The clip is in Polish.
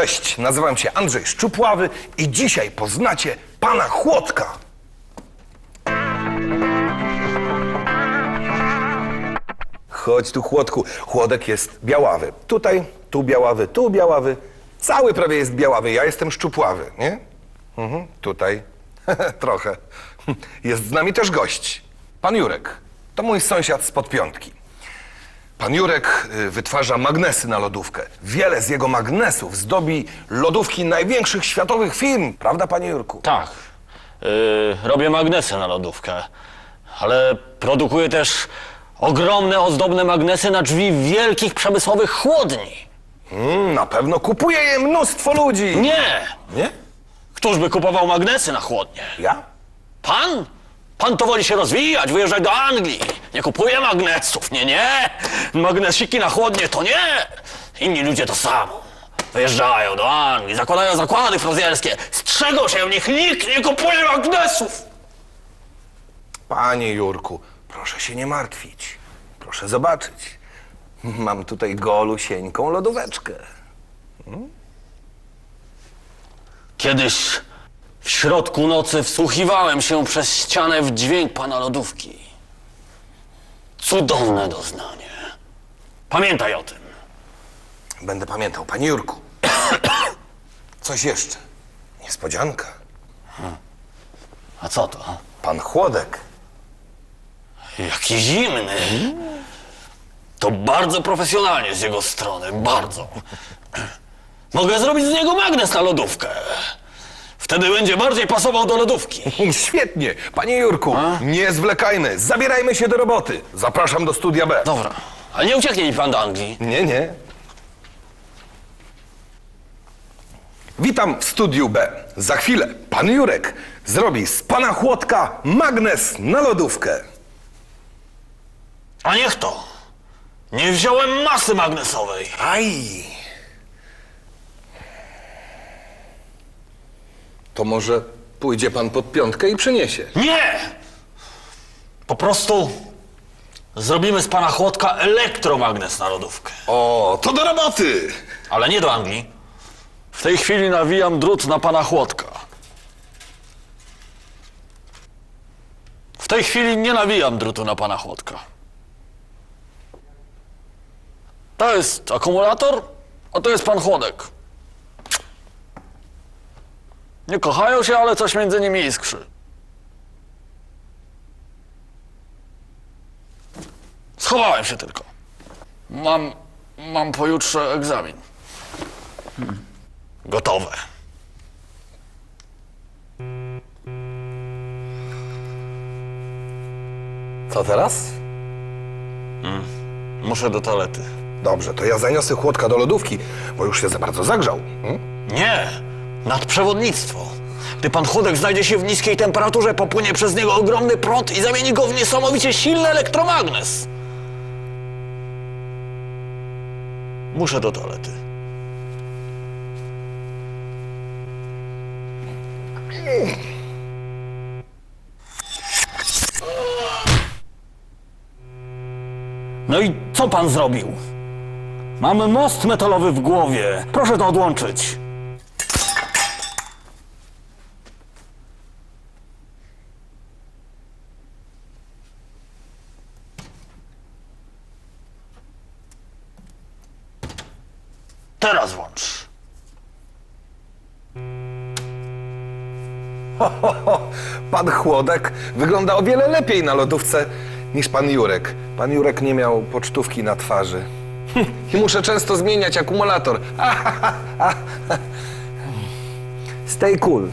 Cześć, nazywam się Andrzej Szczupławy i dzisiaj poznacie pana Chłodka. Chodź tu, Chłodku. Chłodek jest białawy. Tutaj, tu białawy, tu białawy. Cały prawie jest białawy. Ja jestem szczupławy, nie? Mhm, tutaj trochę. Jest z nami też gość. Pan Jurek. To mój sąsiad z podpiątki. Pan Jurek y, wytwarza magnesy na lodówkę. Wiele z jego magnesów zdobi lodówki największych światowych firm. Prawda, panie Jurku? Tak. Yy, robię magnesy na lodówkę, ale produkuję też ogromne, ozdobne magnesy na drzwi wielkich przemysłowych chłodni. Mm, na pewno kupuje je mnóstwo ludzi. Nie! Nie? Któż by kupował magnesy na chłodnie? Ja? Pan? Pan to woli się rozwijać, wyjeżdżać do Anglii. Nie kupuje magnesów, nie, nie. Magnesiki na chłodnie to nie. Inni ludzie to samo. Wyjeżdżają do Anglii, zakładają zakłady fryzjerskie. Strzegą się w nich, nikt nie kupuje magnesów. Panie Jurku, proszę się nie martwić. Proszę zobaczyć. Mam tutaj golusieńką lodóweczkę. Kiedyś w środku nocy wsłuchiwałem się przez ścianę w dźwięk pana lodówki. Cudowne doznanie. Pamiętaj o tym. Będę pamiętał, panie Jurku. Coś jeszcze. Niespodzianka. A co to? Pan Chłodek. Jaki zimny. To bardzo profesjonalnie z jego strony, bardzo. Mogę zrobić z niego magnes na lodówkę. Wtedy będzie bardziej pasował do lodówki. Świetnie. Panie Jurku, nie zwlekajmy. Zabierajmy się do roboty. Zapraszam do studia B. Dobra, ale nie ucieknie mi pan do Anglii. Nie, nie. Witam w studiu B. Za chwilę pan Jurek zrobi z pana Chłodka magnes na lodówkę. A niech to. Nie wziąłem masy magnesowej. Aj. To może pójdzie pan pod piątkę i przyniesie. Nie! Po prostu zrobimy z pana chłodka elektromagnes na lodówkę. O, to do roboty. Ale nie do Anglii. W tej chwili nawijam drut na pana chłodka. W tej chwili nie nawijam drutu na pana chłodka. To jest akumulator, a to jest pan chłodek. Nie kochają się, ale coś między nimi iskrzy. Schowałem się tylko. Mam, mam pojutrze egzamin. Gotowe. Co teraz? Muszę do toalety. Dobrze, to ja zaniosę chłodka do lodówki, bo już się za bardzo zagrzał. Hmm? Nie, nadprzewodnictwo. Gdy pan chudek znajdzie się w niskiej temperaturze, popłynie przez niego ogromny prąd i zamieni go w niesamowicie silny elektromagnes. Muszę do toalety. No i co pan zrobił? Mamy most metalowy w głowie. Proszę to odłączyć. Teraz włącz. Ho, ho, ho. Pan Chłodek wygląda o wiele lepiej na lodówce niż pan Jurek. Pan Jurek nie miał pocztówki na twarzy. Hm, I muszę często zmieniać akumulator. Stay cool.